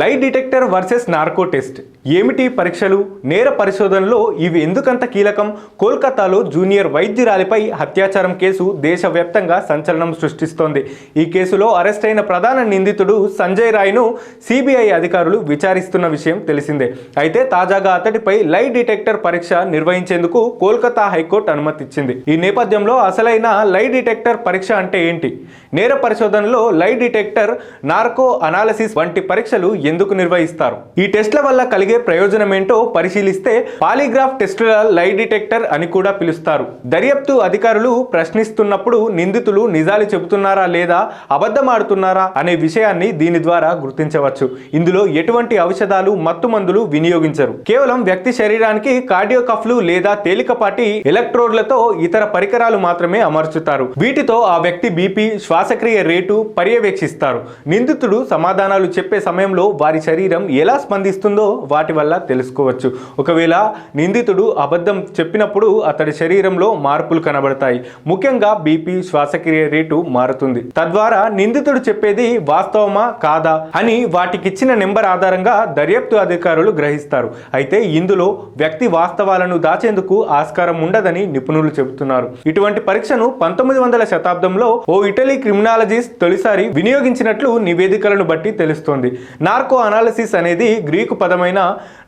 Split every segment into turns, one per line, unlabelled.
Lie detector versus narco test. ఏమిటి పరీక్షలు? నేర పరిశోధనలో ఇవి ఎందుకంత కీలకం? కోల్కతాలో జూనియర్ వైద్యురాలిపై అత్యాచారం కేసు దేశవ్యాప్తంగా సంచలనం సృష్టిస్తోంది. ఈ కేసులో అరెస్ట్ అయిన ప్రధాన నిందితుడు సంజయ్ రాయ్ను సిబిఐ అధికారులు విచారిస్తున్న విషయం తెలిసిందే. అయితే తాజాగా అతడిపై లై డిటెక్టర్ పరీక్ష నిర్వహించేందుకు కోల్కతా హైకోర్టు అనుమతిచ్చింది. ఈ నేపథ్యంలో అసలైన లై డిటెక్టర్ పరీక్ష అంటే ఏంటి? నేర పరిశోధనలో లై డిటెక్టర్ నార్కో అనాలసిస్ వంటి పరీక్షలు ఎందుకు నిర్వహిస్తారు? ఈ టెస్ట్ల వల్ల కలిగే ప్రయోజనం ఏంటో పరిశీలిస్తే పాలిగ్రాఫ్ టెస్టుల లై డిటెక్టర్ అని కూడా పిలుస్తారు. దర్యాప్తు అధికారులు ప్రశ్నిస్తున్నప్పుడు నిందితులు నిజాలు చెబుతున్నారా లేదా అబద్ధమాడుతున్నారా అనే విషయాన్ని దీని ద్వారా గుర్తించవచ్చు. ఇందులో ఎటువంటి ఔషధాలు మత్తు మందులు వినియోగించరు. కేవలం వ్యక్తి శరీరానికి కార్డియోకఫ్లు లేదా తేలికపాటి ఎలక్ట్రోడ్లతో ఇతర పరికరాలు మాత్రమే అమర్చుతారు. వీటితో ఆ వ్యక్తి బీపీ శ్వాసక్రియ రేటు పర్యవేక్షిస్తారు. నిందితుడు సమాధానాలు చెప్పే సమయంలో వారి శరీరం ఎలా స్పందిస్తుందో వాటి వల్ల తెలుసుకోవచ్చు. ఒకవేళ నిందితుడు అబద్ధం చెప్పినప్పుడు అతడి శరీరంలో మార్పులు కనబడతాయి. ముఖ్యంగా బీపీ శ్వాసక్రియ రేటు మారుతుంది. తద్వారా నిందితుడు చెప్పేది వాస్తవమా కాదా అని వాటికిచ్చిన నెంబర్ ఆధారంగా దర్యాప్తు అధికారులు గ్రహిస్తారు. అయితే ఇందులో వ్యక్తి వాస్తవాలను దాచేందుకు ఆస్కారం ఉండదని నిపుణులు చెబుతున్నారు. ఇటువంటి పరీక్షను పంతొమ్మిది వందల శతాబ్దంలో ఓ ఇటలీ క్రిమినాలజిస్ట్ తొలిసారి వినియోగించినట్లు నివేదికలను బట్టి తెలుస్తోంది. నార్కో అనాలిసిస్ అనేది గ్రీకు పదమైన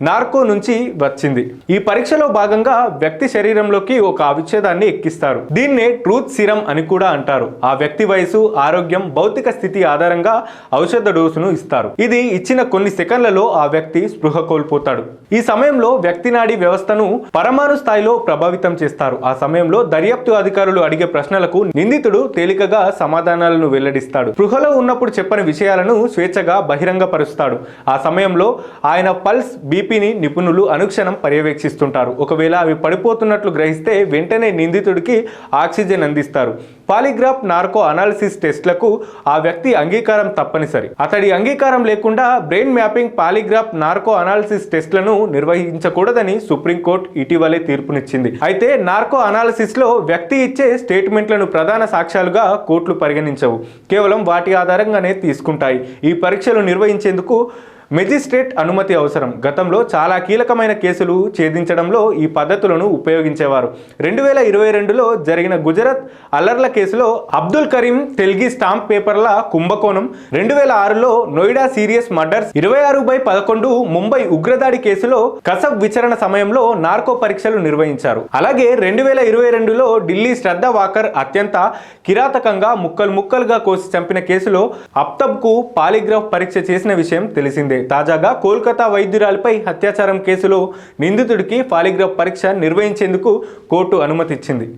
నార్కో నుంచి వచ్చింది. ఈ పరీక్షలో భాగంగా వ్యక్తి శరీరంలోకి ఒక అవిచ్ఛేదాన్ని ఎక్కిస్తారు. దీన్నే ట్రూత్ సిరం అని కూడా అంటారు. ఆ వ్యక్తి వయసు ఆరోగ్యం భౌతిక స్థితి ఆధారంగా ఔషధ డోసును ఇస్తారు. ఇది ఇచ్చిన కొన్ని సెకండ్లలో ఆ వ్యక్తి స్పృహ కోల్పోతాడు. ఈ సమయంలో వ్యక్తి నాడి వ్యవస్థను పరమాణు స్థాయిలో ప్రభావితం చేస్తారు. ఆ సమయంలో దర్యాప్తు అధికారులు అడిగే ప్రశ్నలకు నిందితుడు తేలికగా సమాధానాలను వెల్లడిస్తాడు. స్పృహలో ఉన్నప్పుడు చెప్పని విషయాలను స్వేచ్ఛగా బహిరంగపరుస్తాడు. ఆ సమయంలో ఆయన పల్స్ బీపీని నిపుణులు అనుక్షణం పర్యవేక్షిస్తుంటారు. ఒకవేళ అవి పడిపోతున్నట్లు గ్రహిస్తే వెంటనే నిందితుడికి ఆక్సిజన్ అందిస్తారు. పాలిగ్రాఫ్ నార్కో అనాలిసిస్ టెస్ట్లకు ఆ వ్యక్తి అంగీకారం తప్పనిసరి. అతడి అంగీకారం లేకుండా brain mapping polygraph narco analysis టెస్ట్లను నిర్వహించకూడదని సుప్రీంకోర్టు ఇటీవలే తీర్పునిచ్చింది. అయితే నార్కో అనాలిసిస్లో వ్యక్తి ఇచ్చే స్టేట్మెంట్లను ప్రధాన సాక్ష్యాలుగా కోర్టులు పరిగణించవు. కేవలం వాటి ఆధారంగానే తీసుకుంటాయి. ఈ పరీక్షలు నిర్వహించేందుకు మెజిస్ట్రేట్ అనుమతి అవసరం. గతంలో చాలా కీలకమైన కేసులు ఛేదించడంలో ఈ పద్ధతులను ఉపయోగించేవారు. రెండు వేల ఇరవై రెండులో జరిగిన గుజరాత్ అల్లర్ల కేసులో అబ్దుల్ కరీం తెల్గి స్టాంప్ పేపర్ల కుంభకోణం. రెండు వేల ఆరులో నోయిడా సీరియస్ మర్డర్స్. ఇరవై ఆరు బై పదకొండు ముంబై ఉగ్రదాడి కేసులో కసబ్ విచారణ సమయంలో నార్కో పరీక్షలు నిర్వహించారు. అలాగే రెండు వేల ఇరవై రెండులో ఢిల్లీ శ్రద్ధ వాకర్ అత్యంత కిరాతకంగా ముక్కలు ముక్కలుగా కోసి చంపిన కేసులో అప్తబ్కు పాలిగ్రాఫ్ పరీక్ష చేసిన విషయం తెలిసిందే. తాజాగా కోల్కతా వైద్యురాలిపై అత్యాచారం కేసులో నిందితుడికి పాలిగ్రాఫ్ పరీక్ష నిర్వహించేందుకు కోర్టు అనుమతిచ్చింది.